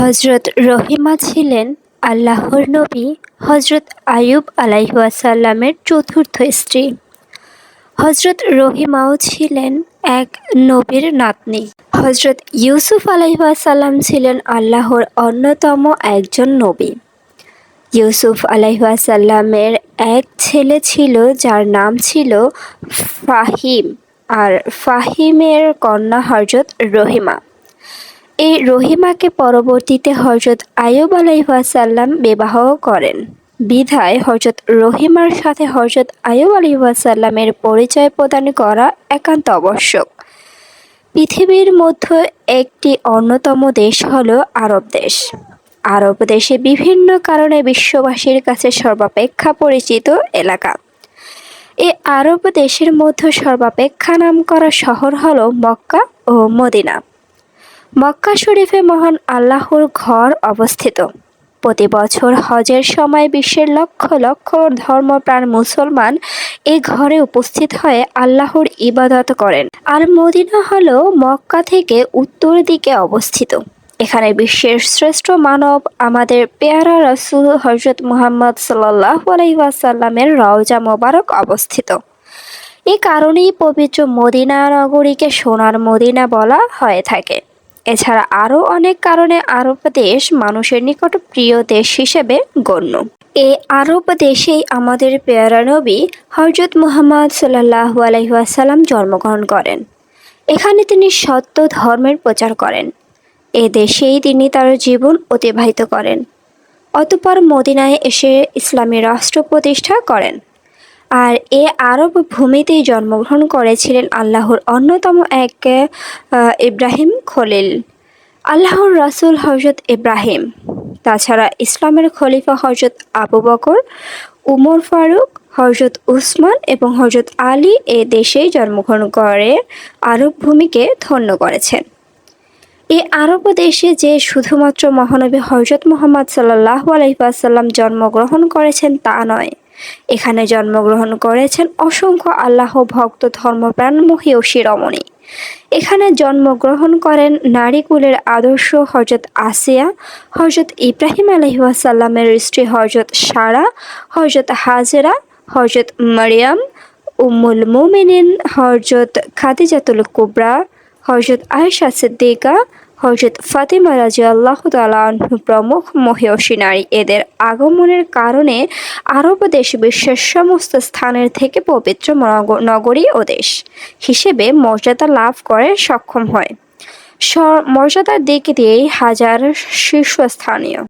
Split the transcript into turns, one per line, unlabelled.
হজরত রহিমা ছিলেন আল্লাহর নবী হজরত আয়ুব আলাইহাসাল্লামের চতুর্থ স্ত্রী। হজরত রহিমাও ছিলেন এক নবীর নাতনি। হজরত ইউসুফ আলাইহাসাল্লাম ছিলেন আল্লাহর অন্যতম একজন নবী। ইউসুফ আলাইহাসাল্লামের এক ছেলে ছিল, যার নাম ছিল ফাহিম। আর ফাহিমের কন্যা হজরত রহিমা। এই রহিমাকে পরবর্তীতে হজরত আয়ুব আলাইহাসাল্লাম বিবাহ করেন। বিধায় হজরত রহিমার সাথে হজরত আয়ুব আলাইহাসাল্লামের পরিচয় প্রদান করা একান্ত আবশ্যক। পৃথিবীর মধ্যে একটি অন্যতম দেশ হল আরব দেশ। আরব দেশে বিভিন্ন কারণে বিশ্ববাসীর কাছে সর্বাপেক্ষা পরিচিত এলাকা। এই আরব দেশের মধ্যে সর্বাপেক্ষা নাম করা শহর হল মক্কা ও মদিনা। মক্কা শরীফে মহান আল্লাহর ঘর অবস্থিত। প্রতি বছর হজের সময় বিশ্বের লক্ষ লক্ষ ধর্মপ্রাণ মুসলমান এই ঘরে উপস্থিত হয়ে আল্লাহর ইবাদত করেন। আর মদিনা হল মক্কা থেকে উত্তর দিকে অবস্থিত। এখানে বিশ্বের শ্রেষ্ঠ মানব আমাদের পেয়ারা রসুল হজরত মুহাম্মদ সাল্লাহ আলাইসাল্লামের রওজা মোবারক অবস্থিত। এই কারণেই পবিত্র মদিনা নগরীকে সোনার মদিনা বলা হয়ে থাকে। এছাড়া আরও অনেক কারণে আরব দেশ মানুষের নিকট প্রিয় দেশ হিসেবে গণ্য। এ আরব দেশেই আমাদের পেয়ারা নবী হজরত মুহাম্মদ সাল্লাহ আলহিহাসাল্লাম জন্মগ্রহণ করেন। এখানে তিনি সত্য ধর্মের প্রচার করেন। এ দেশেই তিনি তার জীবন অতিবাহিত করেন। অতপর মদিনায় এসে ইসলামী রাষ্ট্র প্রতিষ্ঠা করেন। আর এ আরব ভূমিতেই জন্মগ্রহণ করেছিলেন আল্লাহর অন্যতম এক ইব্রাহিম খলিল। আল্লাহর রাসুল হজরত ইব্রাহিম। তাছাড়া ইসলামের খলিফা হজরত আবু বকর, উমর ফারুক হজরত উসমান এবং হজরত আলী এ দেশেই জন্মগ্রহণ করে, আরব ভূমিকে ধন্য করেছেন। এই আরব দেশে যে শুধুমাত্র মহানবী হজরত মোহাম্মদ সাল্লাহ আলহিবাসাল্লাম জন্মগ্রহণ করেছেন তা নয় এখানে জন্মগ্রহণ করেছেন অসংখ্য আল্লাহ ভক্ত ধর্মপ্রাণ ও শিরোমণি। এখানে জন্মগ্রহণ করেন নারীকুলের আদর্শ হজরত আসিয়া হজরত ইব্রাহিম আলহিহাসাল্লামের স্ত্রী হজরত সারা হজরত হাজরা হজরত মারিয়াম, উম্মুল মুমিনিন হজরত খাদিজাতুল কুবরা হজরত আয়সা সিদ্দিকা হজরত ফাতেমা রাজি আল্লাহ তালু প্রমুখ মহিয়সী নারী। এদের আগমনের কারণে আরব দেশ বিশ্বের সমস্ত স্থানের থেকে পবিত্র নগরী ও দেশ হিসেবে মর্যাদা লাভ করে সক্ষম হয়। মর্যাদার দিক দিয়েই হাজার শীর্ষস্থানীয়।